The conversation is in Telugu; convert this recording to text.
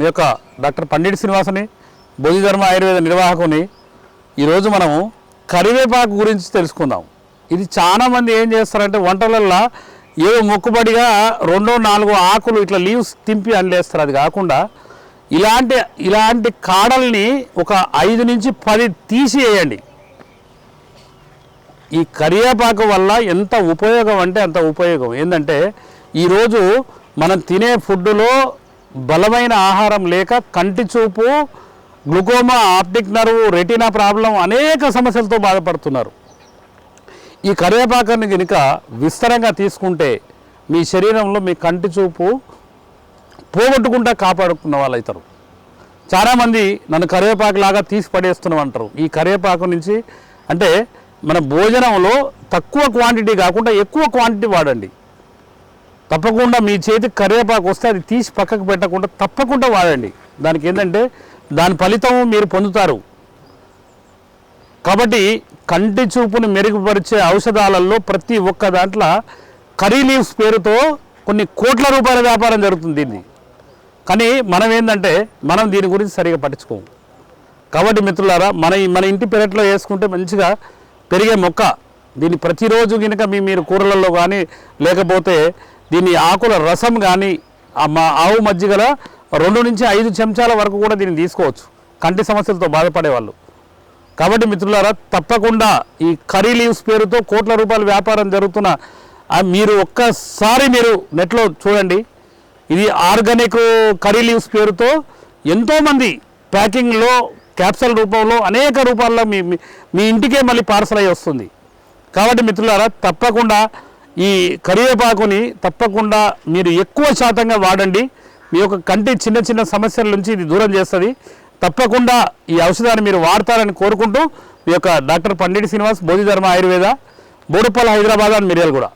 మీ యొక్క డాక్టర్ పండిట్ శ్రీనివాసుని బోధిధర్మ ఆయుర్వేద నిర్వాహకుని ఈరోజు మనము కరివేపాకు గురించి తెలుసుకుందాం. ఇది చాలామంది ఏం చేస్తారంటే వంటలల్లో ఏదో మొక్కుబడిగా రెండో నాలుగో ఆకులు ఇట్లా లీవ్స్ తింపి అల్లేస్తారు. అది కాకుండా ఇలాంటి ఇలాంటి కాడల్ని ఒక ఐదు నుంచి పది తీసివేయండి. ఈ కరివేపాకు వల్ల ఎంత ఉపయోగం అంటే అంత ఉపయోగం. ఏంటంటే ఈరోజు మనం తినే ఫుడ్లో బలమైన ఆహారం లేక కంటి చూపు glaucoma optic nerve retina problem అనేక సమస్యలతో బాధపడుతున్నారు. ఈ కరివేపాకుని కనుక విస్తరంగా తీసుకుంటే మీ శరీరంలో మీ కంటి చూపు పోగొట్టుకుంటా కాపాడుకున్న వాళ్ళు అవుతారు చాలామంది నన్ను కరివేపాకు లాగా తీసి పడేస్తున్నాం అంటారు ఈ కరివేపాకు నుంచి అంటే మన భోజనంలో తక్కువ క్వాంటిటీ కాకుండా ఎక్కువ క్వాంటిటీ వాడండి. తప్పకుండా మీ చేతికి కరివేపాకు వస్తే అది తీసి పక్కకు పెట్టకుండా తప్పకుండా వాడండి. దానికి ఏంటంటే దాని ఫలితం మీరు పొందుతారు. కాబట్టి కంటి చూపుని మెరుగుపరిచే ఔషధాలలో ప్రతి ఒక్క దాంట్లో కర్రీ లీవ్స్ పేరుతో కొన్ని కోట్ల రూపాయల వ్యాపారం జరుగుతుంది దీన్ని. కానీ మనం ఏంటంటే మనం దీని గురించి సరిగా పట్టించుకోము. కాబట్టి మిత్రులారా మన మన ఇంటి పెరట్లో వేసుకుంటే మంచిగా పెరిగే మొక్క దీన్ని ప్రతిరోజు కనుక మీ మీరు కూరలలో కానీ లేకపోతే దీని ఆకుల రసం కానీ మా ఆవు మజ్జిగల రెండు నుంచి ఐదు చెంచాల వరకు కూడా దీన్ని తీసుకోవచ్చు. కంటి సమస్యలతో బాధపడే వాళ్ళు కాబట్టి మిత్రులారా తప్పకుండా ఈ కర్రీ లీవ్స్ పేరుతో కోట్ల రూపాయల వ్యాపారం జరుగుతున్న మీరు ఒక్కసారి మీరు నెట్లో చూడండి. ఇది ఆర్గానిక్ కర్రీ లీవ్స్ పేరుతో ఎంతోమంది ప్యాకింగ్లో క్యాప్సల్ రూపంలో అనేక రూపాల్లో మీ మీ- మీ ఇంటికే మళ్ళీ పార్సల్ అయ్యి వస్తుంది. కాబట్టి మిత్రులారా తప్పకుండా ఈ కరివేపాకుని తప్పకుండా మీరు ఎక్కువ శాతంగా వాడండి. మీ యొక్క కంటి చిన్న చిన్న సమస్యల నుంచి ఇది దూరం చేస్తుంది. తప్పకుండా ఈ ఔషధాన్ని మీరు వాడతారని కోరుకుంటూ మీ యొక్క డాక్టర్ పండిట్ శ్రీనివాస్ బోధిధర్మ ఆయుర్వేద బోడుపల్లి హైదరాబాద్ అని మిర్యాల కూడా